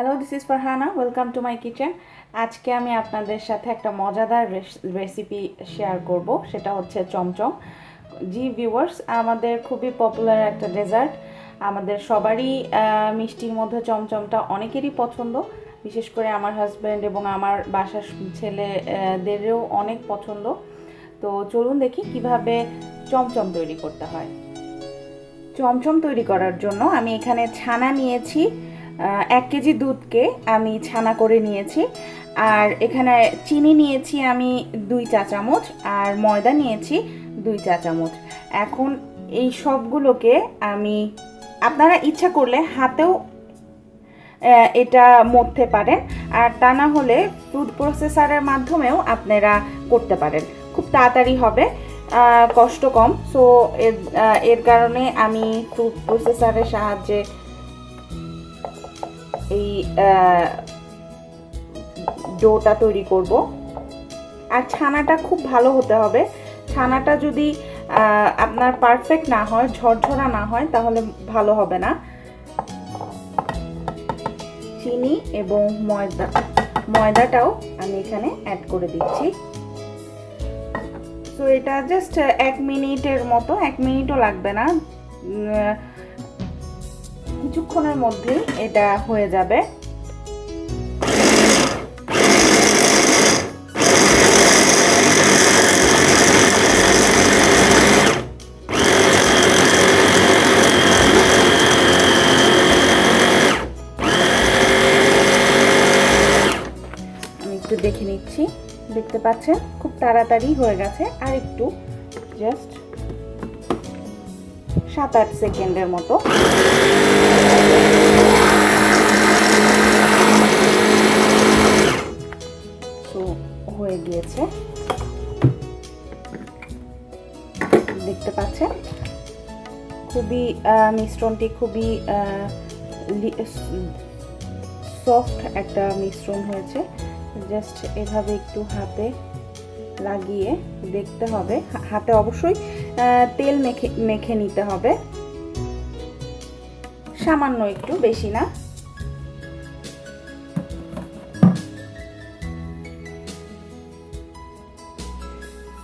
Hello this is Farhana welcome to my kitchen আজকে আমি আপনাদের সাথে একটা মজাদার রেসিপি শেয়ার করব। সেটা হচ্ছে চমচম। জি ভিউয়ার্স আমাদের খুবই পপুলার একটা ডেজার্ট আমাদের সবারই মিষ্টির মধ্যে চমচমটা অনেকেরই পছন্দ। বিশেষ করে আমার হাজব্যান্ড এবং আমার বাসার ছেলেদেরও অনেক পছন্দ। তো চলুন দেখি কীভাবে চমচম তৈরি করতে হয়। চমচম তৈরি করার জন্য আমি এখানে ছানা নিয়েছি। এক কেজি দুধকে আমি ছানা করে নিয়েছি। আর এখানে চিনি নিয়েছি আমি দুই চা চামচ, আর ময়দা নিয়েছি দুই চা চামচ। এখন এই সবগুলোকে আমি, আপনারা ইচ্ছা করলে হাতেও এটা মধ্যে পারেন। আর তা না হলে ফুড প্রসেসারের মাধ্যমেও আপনারা করতে পারেন। খুব তাড়াতাড়ি হবে কষ্ট কম। সো এর এর কারণে আমি ফুড প্রসেসারের সাহায্যে এই ডোটা তৈরি করব। আর ছানাটা খুব ভালো হতে হবে। ছানাটা যদি আপনার পারফেক্ট না হয়, ঝরঝরা না হয়, তাহলে ভালো হবে না। চিনি এবং ময়দা, ময়দাটাও আমি এখানে অ্যাড করে দিচ্ছি। তো এটা জাস্ট এক মিনিটের মতো, এক মিনিটও লাগবে না। কিছুক্ষণের মধ্যেই এটা হয়ে যাবে। আমি একটু দেখে নিচ্ছি। দেখতে পাচ্ছেন? খুব তাড়াতাড়ি হয়ে গেছে। আর একটু জাস্ট সাত আট সেকেন্ডের মতো। তো হয়ে গিয়েছে। দেখতে পাচ্ছেন? খুবই মিশ্রণটি খুবই সফট একটা মিশ্রণ হয়েছে। জাস্ট এভাবে একটু হাতে লাগিয়ে দেখতে হবে। হাতে অবশ্যই তেল মেখে মেখে নিতে হবে। সামান্য একটু, বেশি না।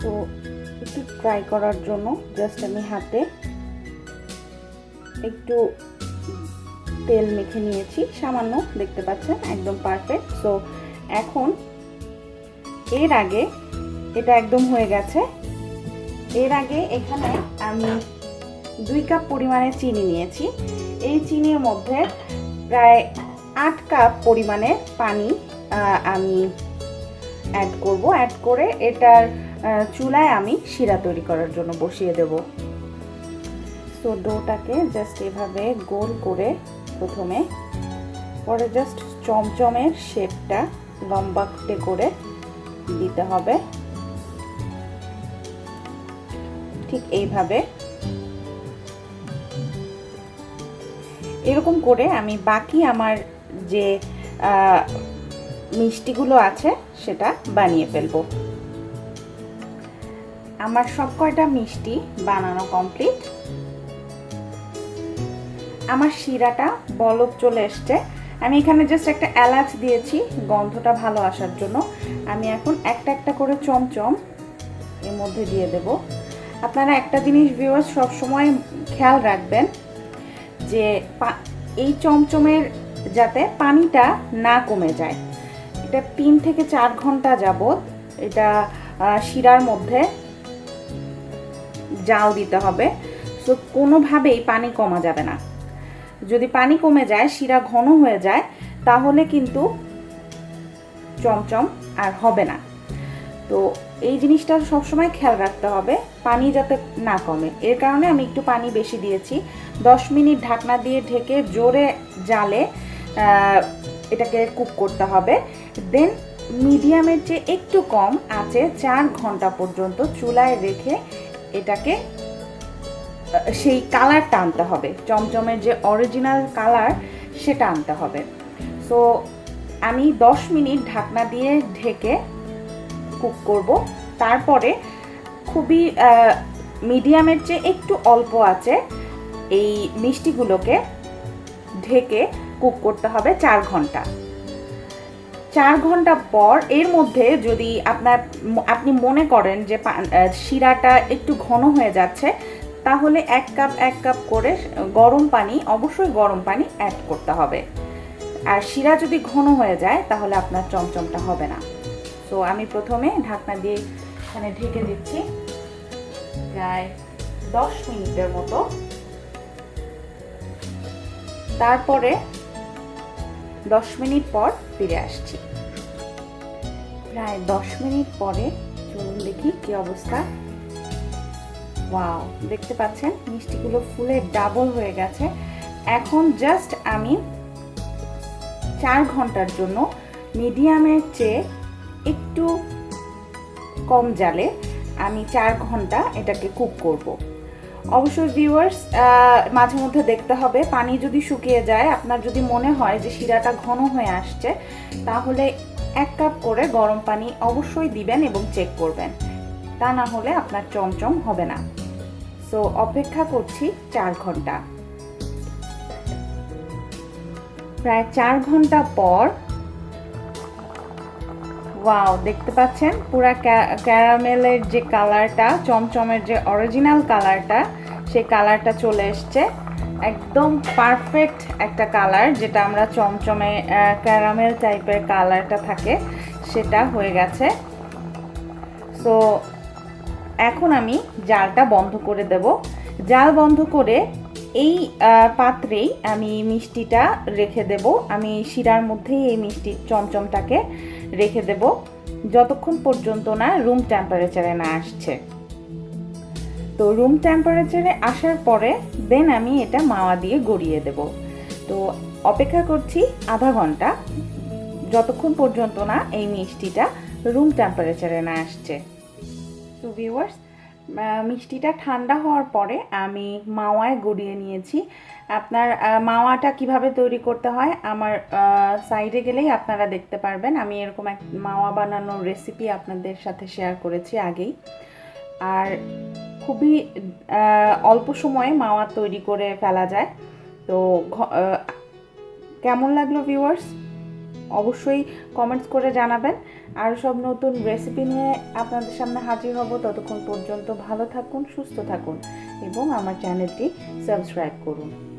তো একটু ট্রাই করার জন্য জাস্ট আমি হাতে একটু তেল মেখে নিয়েছি, সামান্য দেখতে পাচ্ছেন, একদম পারফেক্ট সো এখন এর আগে এটা একদম হয়ে গেছে। এর আগে এখানে আমি দুই কাপ পরিমাণে চিনি নিয়েছি। এই চিনির মধ্যে প্রায় আট কাপ পরিমাণে পানি আমি অ্যাড করব। অ্যাড করে এটার চুলায় আমি শিরা তৈরি করার জন্য বসিয়ে দেব। সো ডোটাকে জাস্ট এভাবে গোল করে প্রথমে, পরে জাস্ট চমচমের শেপটা লম্বাটে করে দিতে হবে। ঠিক এইভাবে। এরকম করে আমি বাকি আমার যে মিষ্টিগুলো আছে, সেটা বানিয়ে ফেলব। আমার সব কয়টা মিষ্টি বানানো কমপ্লিট আমার শিরাটা বলক চলে এসছে। আমি এখানে জাস্ট একটা এলাচ দিয়েছি, গন্ধটা ভালো আসার জন্য। আমি এখন একটা একটা করে চমচম এর মধ্যে দিয়ে দেব। আপনারা একটা জিনিস ভিউয়ার্স সবসময় খেয়াল রাখবেন, যে এই চমচমের যাতে পানিটা না কমে যায়। এটা তিন থেকে চার ঘণ্টা যাবত এটা শিরার মধ্যে জাল দিতে হবে। সো কোনোভাবেই পানি কমা যাবে না। যদি পানি কমে যায়, শিরা ঘন হয়ে যায়, তাহলে কিন্তু চমচম আর হবে না। তো এই জিনিসটা সবসময় খেয়াল রাখতে হবে, পানি যাতে না কমে। এর কারণে আমি একটু পানি বেশি দিয়েছি। দশ মিনিট ঢাকনা দিয়ে ঢেকে জোরে জালে এটাকে কুক করতে হবে। দেন মিডিয়ামের যে একটু কম আছে, চার ঘণ্টা পর্যন্ত চুলায় রেখে এটাকে সেই কালারটা আনতে হবে। চমচমের যে অরিজিনাল কালার, সেটা আনতে হবে। সো আমি দশ মিনিট ঢাকনা দিয়ে ঢেকে কুক করব। তারপরে খুবই মিডিয়ামের চেয়ে একটু অল্প আছে, এই মিষ্টিগুলোকে ঢেকে কুক করতে হবে চার ঘণ্টা। চার ঘণ্টা পর এর মধ্যে যদি আপনার আপনি মনে করেন যে শিরাটা একটু ঘন হয়ে যাচ্ছে, তাহলে এক কাপ এক কাপ করে গরম পানি, অবশ্যই গরম পানি অ্যাড করতে হবে। আর শিরা যদি ঘন হয়ে যায়, তাহলে আপনার চমচমটা হবে না। তো আমি প্রথমে ঢাকনা দিয়ে এখানে ঢেকে দিচ্ছি প্রায় দশ মিনিটের মতো। তারপরে দশ মিনিট পর ফিরে আসছি। প্রায় দশ মিনিট পরে চলুন দেখি কি অবস্থা। ওয়াও, দেখতে পাচ্ছেন, মিষ্টিগুলো ফুলে ডাবল হয়ে গেছে। এখন জাস্ট আমি চার ঘণ্টার জন্য মিডিয়ামের চেয়ে একটু কম জালে আমি চার ঘণ্টা এটাকে কুক করব। অবশ্যই ভিউয়ার্স মাঝে মধ্যে দেখতে হবে। পানি যদি শুকিয়ে যায়, আপনার যদি মনে হয় যে শিরাটা ঘন হয়ে আসছে, তাহলে এক কাপ করে গরম পানি অবশ্যই দিবেন এবং চেক করবেন। তা না হলে আপনার চমচম হবে না। সো অপেক্ষা করছি চার ঘণ্টা। প্রায় চার ঘণ্টা পর ওয়াও দেখতে পাচ্ছেন? পুরা ক্যারামেলের যে কালারটা, চমচমের যে অরিজিনাল কালারটা, সেই কালারটা চলে এসছে। একদম পারফেক্ট একটা কালার, যেটা আমরা চমচমে ক্যারামেল টাইপের কালারটা থাকে, সেটা হয়ে গেছে। সো এখন আমি জালটা বন্ধ করে দেব। জাল বন্ধ করে এই পাত্রেই আমি মিষ্টিটা রেখে দেব। আমি শিরার মধ্যেই এই মিষ্টি, চমচমটাকে রেখে দেব। যতক্ষণ পর্যন্ত না রুম টেম্পারেচারে না আসছে। তো রুম টেম্পারেচারে আসার পরে দেন আমি এটা মাওয়া দিয়ে গড়িয়ে দেব। তো অপেক্ষা করছি আধা ঘণ্টা। যতক্ষণ পর্যন্ত না এই মিষ্টিটা রুম টেম্পারেচারে না আসছে। তো ভিউয়ার্স মিষ্টিটা ঠান্ডা হওয়ার পরে আমি মাওয়ায় গড়িয়ে নিয়েছি। আপনার মাওয়াটা কীভাবে তৈরি করতে হয়, আমার সাইডে গেলেই আপনারা দেখতে পারবেন। আমি এরকম এক মাওয়া বানানোর রেসিপি আপনাদের সাথে শেয়ার করেছি আগেই। আর খুবই অল্প সময়ে মাওয়া তৈরি করে ফেলা যায়। তো কেমন লাগল ভিউয়ার্স অবশ্যই কমেন্টস করে জানাবেন। আর সব নতুন রেসিপি নিয়ে আপনাদের সামনে হাজির হব। ততক্ষণ পর্যন্ত ভালো থাকুন, সুস্থ থাকুন এবং আমার চ্যানেলটি সাবস্ক্রাইব করুন।